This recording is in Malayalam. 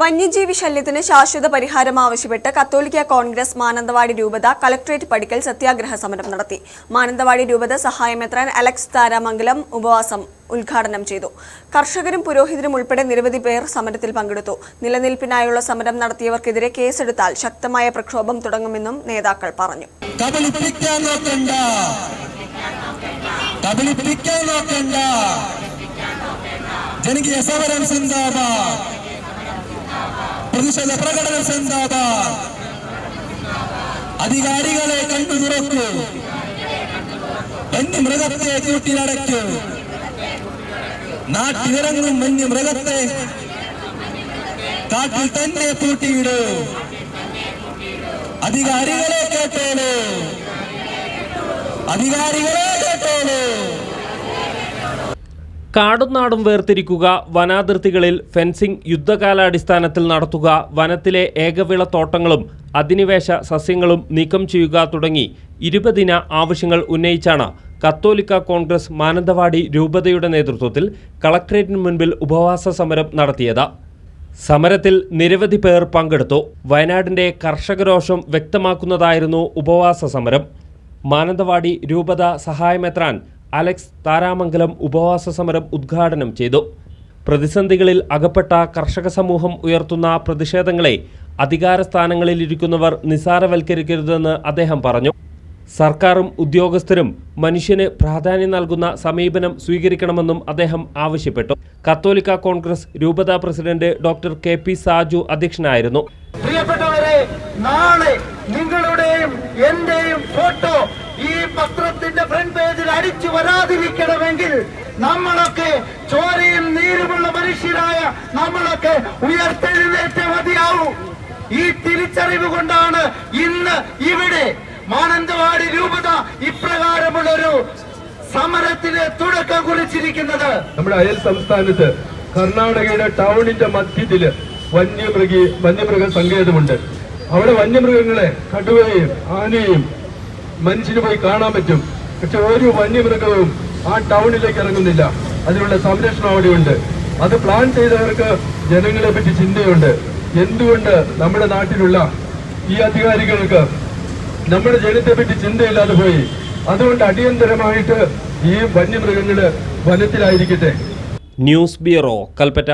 വന്യജീവി ശല്യത്തിന് ശാശ്വത പരിഹാരം ആവശ്യപ്പെട്ട് കത്തോലിക്ക കോൺഗ്രസ് മാനന്തവാടി രൂപത കലക്ട്രേറ്റ് പടിക്കൽ സത്യാഗ്രഹ സമരം നടത്തി. മാനന്തവാടി രൂപത സഹായമെത്രാൻ അലക്സ് താരാമംഗലം ഉപവാസം ഉദ്ഘാടനം ചെയ്തു. കർഷകരും പുരോഹിതരും ഉൾപ്പെടെ നിരവധി പേർ സമരത്തിൽ പങ്കെടുത്തു. നിലനിൽപ്പിനായുള്ള സമരം നടത്തിയവർക്കെതിരെ കേസെടുത്താൽ ശക്തമായ പ്രക്ഷോഭം തുടങ്ങുമെന്നും നേതാക്കൾ പറഞ്ഞു. ജനകീയ സമരം സിന്ദാബാദ്. പ്രതിഷേധ പ്രകടനം സിന്ദാബാദ് അധികാരികളെ കണ്ടു തുറക്കൂ. വന്യമൃഗത്തെ കൂട്ടിലടയ്ക്കൂ നാട്ടിലിറങ്ങും വന്യമൃഗത്തെ കാട്ടിൽ തന്നെ പൂട്ടിയിടൂ അധികാരികളെ കേട്ടോളൂ. അധികാരികളെ കേട്ടോളൂ. കാടും നാടും വേർതിരിക്കുക വനാതിർത്തികളിൽ ഫെൻസിംഗ് യുദ്ധകാലാടിസ്ഥാനത്തിൽ നടത്തുക വനത്തിലെ ഏകവിള തോട്ടങ്ങളും അധിനിവേശ സസ്യങ്ങളും നീക്കം ചെയ്യുക തുടങ്ങി ഇരുപതിന ആവശ്യങ്ങൾ ഉന്നയിച്ചാണ് കത്തോലിക്ക കോൺഗ്രസ് മാനന്തവാടി രൂപതയുടെ നേതൃത്വത്തിൽ കളക്ട്രേറ്റിന് മുൻപിൽ ഉപവാസ സമരം നടത്തിയത്. സമരത്തിൽ നിരവധി പേർ പങ്കെടുത്തു. വയനാടിന്റെ കർഷകരോഷം വ്യക്തമാക്കുന്നതായിരുന്നു ഉപവാസ സമരം. മാനന്തവാടി രൂപത സഹായമെത്രാൻ അലക്സ് താരാമംഗലം ഉപവാസ സമരം ഉദ്ഘാടനം ചെയ്തു. പ്രതിസന്ധികളിൽ അകപ്പെട്ട കർഷക സമൂഹം ഉയർത്തുന്ന പ്രതിഷേധങ്ങളെ അധികാര സ്ഥാനങ്ങളിലിരിക്കുന്നവർ നിസാരവൽക്കരിക്കരുതെന്ന് അദ്ദേഹം പറഞ്ഞു. സർക്കാരും ഉദ്യോഗസ്ഥരും മനുഷ്യന് പ്രാധാന്യം നൽകുന്ന സമീപനം സ്വീകരിക്കണമെന്നും അദ്ദേഹം ആവശ്യപ്പെട്ടു. കത്തോലിക്ക കോൺഗ്രസ് രൂപതാ president doctor K P Saju അധ്യക്ഷനായിരുന്നു. പ്രിയപ്പെട്ടവരെ നാളെ നിങ്ങളുടെയും എന്റെയും ഫോട്ടോ ഈ പത്രത്തിന്റെ വരാതിരിക്കണമെങ്കിൽ നമ്മളൊക്കെ ചോരയും നീരുമുള്ള മനുഷ്യരായ നമ്മളൊക്കെ ഉയർത്തെഴുന്നേറ്റ മതിയാവൂ. ഈ തിരിച്ചറിവ് കൊണ്ടാണ് ഇന്ന് ഇവിടെ മാനന്തവാടി രൂപത ഇപ്രകാരമുള്ളൊരു സമരത്തിന് തുടക്കം കുറിച്ചിരിക്കുന്നത്. നമ്മുടെ അയൽ സംസ്ഥാനത്ത് കർണാടകയുടെ ടൗണിന്റെ മധ്യത്തിൽ വന്യമൃഗി വന്യമൃഗ സങ്കേതമുണ്ട്. അവിടെ വന്യമൃഗങ്ങളെ കടുവയും ആനയും മനുഷ്യന് പോയി കാണാൻ പറ്റും. പക്ഷെ ഒരു വന്യമൃഗവും ആ ടൗണിലേക്ക് ഇറങ്ങുന്നില്ല. അതിനുള്ള സംരക്ഷണം അവിടെയുണ്ട്. അത് പ്ലാൻ ചെയ്തവർക്ക് ജനങ്ങളെ പറ്റി ചിന്തയുണ്ട്. എന്തുകൊണ്ട് നമ്മുടെ നാട്ടിലുള്ള ഈ അധികാരികൾക്ക് നമ്മുടെ ജനത്തെ പറ്റി ചിന്തയില്ലാതെ പോയി? അതുകൊണ്ട് അടിയന്തരമായിട്ട് ഈ വന്യമൃഗങ്ങൾ വനത്തിലായിരിക്കട്ടെ. News bureau Kalpetta.